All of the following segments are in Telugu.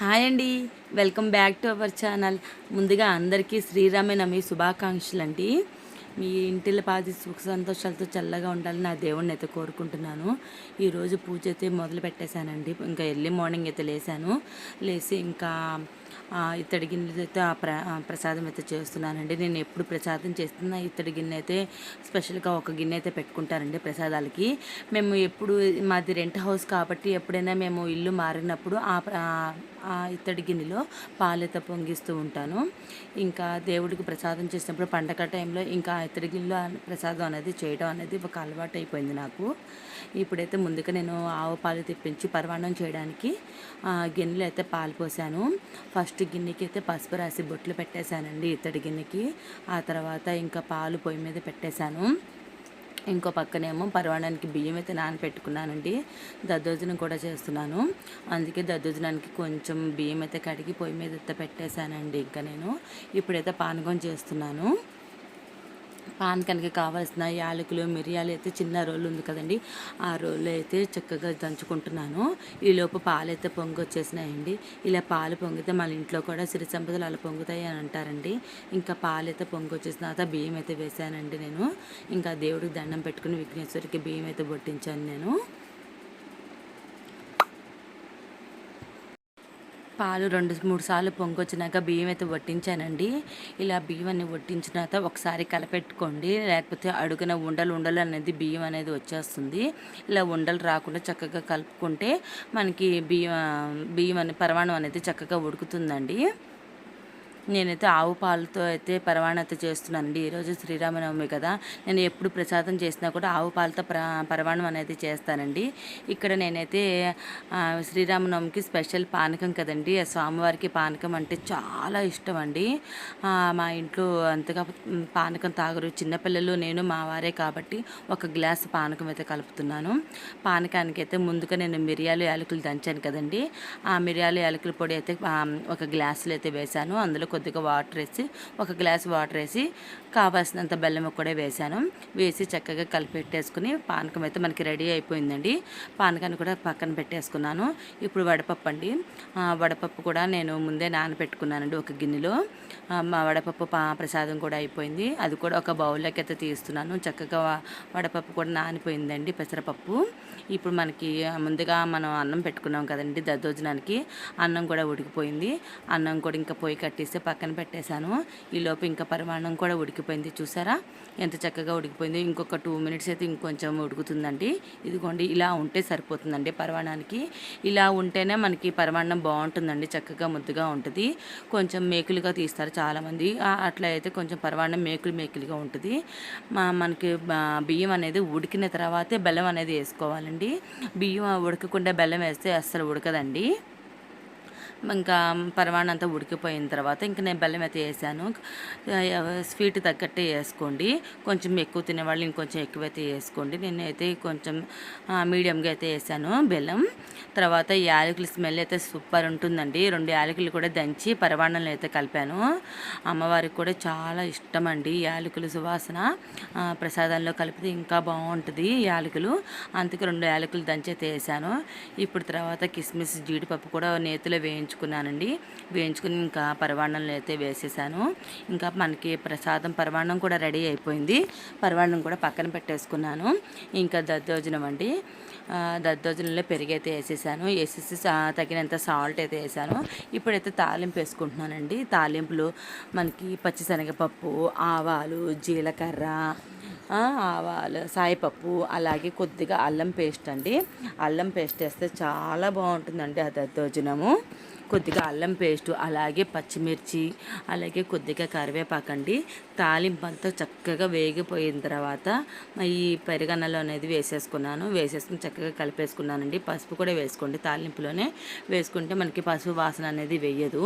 హాయ్ అండి. Welcome back to our channel. ముందుగా అందరికీ శ్రీరామనవమి శుభాకాంక్షలు అండి. మీ ఇంటిలో పాది సుఖ సంతోషాలతో చల్లగా ఉండాలని నా దేవుడిని అయితే కోరుకుంటున్నాను. ఈరోజు పూజ అయితే మొదలు పెట్టేశానండి. ఇంకా ఎర్లీ మార్నింగ్ అయితే లేసాను లేచి ఇంకా ఇత్తడి గిన్నెలు అయితే ఆ ప్ర ప్రసాదం అయితే చేస్తున్నానండి. నేను ఎప్పుడు ప్రసాదం చేస్తున్నా ఇత్తడి గిన్నె అయితే స్పెషల్గా ఒక గిన్నె అయితే పెట్టుకుంటానండి ప్రసాదాలకి. మేము ఎప్పుడు మాది రెంట్ హౌస్ కాబట్టి ఎప్పుడైనా మేము ఇల్లు మారినప్పుడు ఆ ఆ- ఇత్తడి గిన్నెలో పాలైతే పొంగిస్తూ ఉంటాను. ఇంకా దేవుడికి ప్రసాదం చేసినప్పుడు పండగ టైంలో ఇంకా ఇత్తడి గిన్నెలో ప్రసాదం అనేది చేయడం అనేది ఒక అలవాటు అయిపోయింది నాకు. ఇప్పుడైతే ముందుగా నేను ఆవు పాలు తెప్పించి పరమాన్నం చేయడానికి ఆ, గిన్నెలో అయితే పాలు పోసాను. ఫస్ట్ గిన్నెకి అయితే పసుపు రాసి బొట్లు పెట్టేశానండి ఇత్తడి గిన్నెకి. ఆ తర్వాత ఇంకా పాలు పొయ్యి మీద పెట్టేశాను. ఇంకో పక్కనేమో పరవాడానికి బియ్యం అయితే నానపెట్టుకున్నానండి. దద్దోజనం కూడా చేస్తున్నాను. అందుకే దద్దోజనానికి కొంచెం బియ్యం అయితే కడిగి పొయ్యి మీద అయితే పెట్టేశానండి. ఇంకా నేను ఇప్పుడైతే పానకం చేస్తున్నాను. పానకానికి కావాల్సిన యాలకులు మిరియాలు అయితే చిన్న రోలు ఉంది కదండి. ఆ రోలు అయితే చక్కగా దంచుకుంటున్నాను. ఈలోపు పాలు అయితే పొంగి వచ్చేసినాయండి ఇలా పాలు పొంగితే మన ఇంట్లో కూడా సిరి సంపదలు అలా పొంగుతాయి అని అంటారండి. ఇంకా పాలు అయితే పొంగి వచ్చేసిన తర్వాత బియ్యం అయితే వేసానండి నేను. ఇంకా దేవుడికి దండం పెట్టుకుని విఘ్నేశ్వరికి బియ్యం అయితే బొట్టించాను నేను. పాలు రెండు మూడు సార్లు పొంగొచ్చినాక బియ్యం అయితే వట్టించానండి. ఇలా బియ్యం అన్ని వట్టించిన తర్వాత ఒకసారి కలపెట్టుకోండి. లేకపోతే అడుగున ఉండలు ఉండలు అనేది బియ్యం అనేది వచ్చేస్తుంది. ఇలా ఉండలు రాకుండా చక్కగా కలుపుకుంటే మనకి బియ్యం బియ్యం అనే పరమాణం అనేది చక్కగా ఉడుకుతుందండి. నేనైతే ఆవు పాలతో అయితే పరవాణత చేస్తున్నానండి. ఈరోజు శ్రీరామనవమి కదా. నేను ఎప్పుడు ప్రసాదం చేసినా కూడా ఆవు పాలతో పరవాణం అనేది చేస్తానండి. ఇక్కడ నేనైతే శ్రీరామనవమికి స్పెషల్ పానకం కదండి. ఆ స్వామివారికి పానకం అంటే చాలా ఇష్టం అండి మా ఇంట్లో అంతగా పానకం తాగరు. చిన్నపిల్లలు నేను మా వారే కాబట్టి ఒక గ్లాస్ పానకం అయితే కలుపుతున్నాను. పానకానికి అయితే ముందుగా నేను మిరియాలు యాలకులు దంచాను కదండి. ఆ మిరియాలు యాలకుల పొడి అయితే ఒక గ్లాసులు అయితే వేశాను. అందులో కొద్దిగా వాటర్ వేసి ఒక గ్లాస్ వాటర్ వేసి కావాల్సినంత బెల్లం కూడా వేశాను. వేసి చక్కగా కలిపెట్టేసుకుని పానకం అయితే మనకి రెడీ అయిపోయిందండి. పానకాన్ని కూడా పక్కన పెట్టేసుకున్నాను. ఇప్పుడు వడపప్పు అండి. వడపప్పు కూడా నేను ముందే నానబెట్టుకున్నానండి ఒక గిన్నెలో. మా వడపప్పు పా ప్రసాదం కూడా అయిపోయింది. అది కూడా ఒక బౌల్లోకి అయితే తీస్తున్నాను. చక్కగా వడపప్పు కూడా నానిపోయిందండి పెసరపప్పు. ఇప్పుడు మనకి ముందుగా మనం అన్నం పెట్టుకున్నాం కదండి దద్దోజనానికి. అన్నం కూడా ఉడికిపోయింది. అన్నం కూడా ఇంకా పొయ్యి కట్టేసి పక్కన పెట్టేశాను. ఈలోపు ఇంకా పరిమాణం కూడా ఉడికిపోయింది. చూసారా? ఎంత చక్కగా ఉడికిపోయింది. ఇంకొక టూ మినిట్స్ అయితే ఇంకొంచెం ఉడుకుతుందండి. ఇదిగోండి ఇలా ఉంటే సరిపోతుందండి పరమాణానికి. ఇలా ఉంటేనే మనకి పరమాన్నం బాగుంటుందండి. చక్కగా ముద్దుగా ఉంటుంది. కొంచెం మేకులుగా తీస్తారు చాలామంది. అట్లా అయితే కొంచెం పరమాన్నం మేకులు మేకులుగా ఉంటుంది. మా మనకి బియ్యం అనేది ఉడికిన తర్వాతే బెల్లం అనేది వేసుకోవాలండి. బియ్యం ఉడకకుండా బెల్లం వేస్తే అస్సలు ఉడకదండి. ఇంకా పరమాణం అంతా ఉడికిపోయిన తర్వాత ఇంకా నేను బెల్లం అయితే వేసాను. స్వీట్ తగ్గట్టే వేసుకోండి. కొంచెం ఎక్కువ తినేవాళ్ళు ఇంకొంచెం ఎక్కువైతే వేసుకోండి. నేను అయితే కొంచెం మీడియంగా అయితే వేసాను బెల్లం. తర్వాత ఈ యాలకుల స్మెల్ అయితే సూపర్ ఉంటుందండి. రెండు యాలకులు కూడా దంచి పరమాణంలో అయితే కలిపాను. అమ్మవారికి కూడా చాలా ఇష్టం అండి యాలకులు సువాసన. ప్రసాదంలో కలిపితే ఇంకా బాగుంటుంది యాలకులు. అందుకే రెండు యాలకులు దంచి అయితే వేసాను. ఇప్పుడు తర్వాత కిస్మిస్ జీడిపప్పు కూడా నేతిలో వేయించుకున్నానండి. వేయించుకుని ఇంకా పరవాణంలో అయితే వేసేసాను. ఇంకా మనకి ప్రసాదం పరవాణం కూడా రెడీ అయిపోయింది. పరవాణం కూడా పక్కన పెట్టేసుకున్నాను. ఇంకా దద్దోజనం అండి. దద్దోజనంలో పెరిగైతే అయితే వేసేసాను. వేసేసి తగినంత సాల్ట్ అయితే వేసాను. ఇప్పుడైతే తాలింపు వేసుకుంటున్నానండి. తాలింపులు మనకి పచ్చిశనగపప్పు ఆవాలు జీలకర్ర ఆవాలు సాయిపప్పు అలాగే కొద్దిగా అల్లం పేస్ట్ అండి. అల్లం పేస్ట్ వేస్తే చాలా బాగుంటుందండి ఆ దద్దోజనము. కొద్దిగా అల్లం పేస్ట్ అలాగే పచ్చిమిర్చి అలాగే కొద్దిగా కరివేపాకు అండి తాలింపు చక్కగా వేగిపోయిన తర్వాత ఈ పెరుగన్నలో అనేది వేసేసుకున్నాను. వేసేసుకుని చక్కగా కలిపేసుకున్నానండి. పసుపు కూడా వేసుకోండి. తాలింపులోనే వేసుకుంటే మనకి పసుపు వాసన అనేది వేయదు.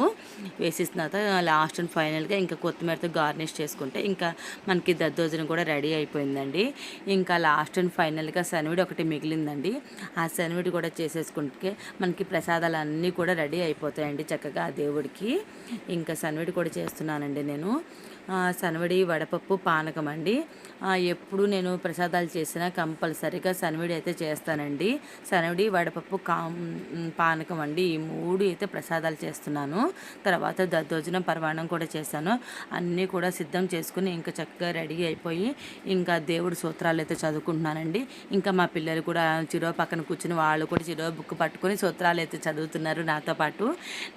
వేసేసిన తర్వాత లాస్ట్ అండ్ ఫైనల్గా ఇంకా కొత్తిమీరతో గార్నిష్ చేసుకుంటే ఇంకా మనకి దద్దోజనం కూడా రెడీ అయిపోయిందండి. ఇంకా లాస్ట్ అండ్ ఫైనల్గా శనివిడి ఒకటి మిగిలిందండి. ఆ శనివిడి కూడా చేసేసుకుంటే మనకి ప్రసాదాలు అన్నీ కూడా రెడీ అయిపోతాయండి చక్కగా ఆ దేవుడికి. ఇంకా సన్విడి కూడా చేస్తున్నానండి నేను. సనవడి వడపప్పు పానకం అండి. ఎప్పుడు నేను ప్రసాదాలు చేసినా కంపల్సరీగా సనవిడి అయితే చేస్తానండి. సనవిడి వడపప్పు కా పానకం అండి. ఈ మూడు అయితే ప్రసాదాలు చేస్తున్నాను. తర్వాత దద్దోజనం పరమాణం కూడా చేశాను. అన్నీ కూడా సిద్ధం చేసుకుని ఇంకా చక్కగా రెడీ అయిపోయి ఇంకా దేవుడి సూత్రాలు అయితే చదువుకుంటున్నానండి. ఇంకా మా పిల్లలు కూడా చిరో పక్కన కూర్చుని వాళ్ళు కూడా చిరో బుక్ పట్టుకొని సూత్రాలు అయితే చదువుతున్నారు నాతో పాటు.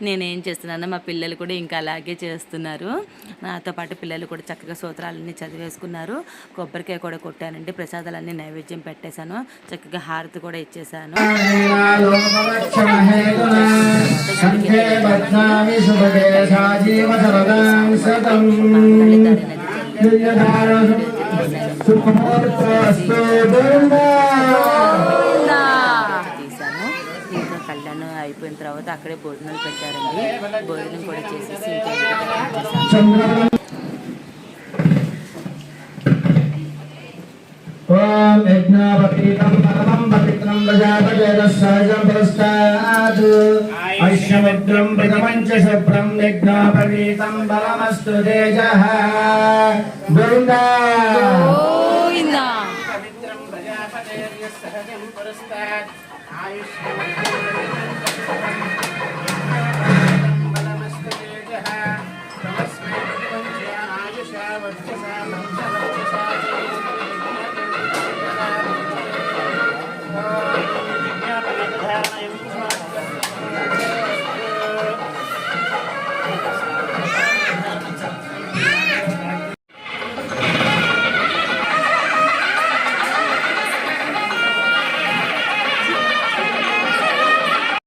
నేనేం చేస్తున్నానో మా పిల్లలు కూడా ఇంకా అలాగే చేస్తున్నారు. నాతో పాటు పిల్లలు కూడా చక్కగా సూత్రాలన్నీ చదివేసుకున్నారు. కొబ్బరికాయ కూడా కొట్టానండి. ప్రసాదాలన్నీ నైవేద్యం పెట్టేశాను. చక్కగా హారతి కూడా కళ్యాణం అయిపోయిన తర్వాత అక్కడే భోజనాలు పెట్టారండి. భోజనం కూడా చేసేసి ఇంకా ఓం యజ్ఞాపతీతం పరమం పవిత్రం ప్రజాపజేదస్సాయం పురస్కారాత్ ఐశ్యముద్రం ప్రథమం చ శుభ్రం యజ్ఞాపతీతం బలమస్తు తేజః గోవిందా గోవిందా పవిత్రం ప్రజాపజేదస్సాయం పురస్కారాత్ ఆయుష్యముద్రం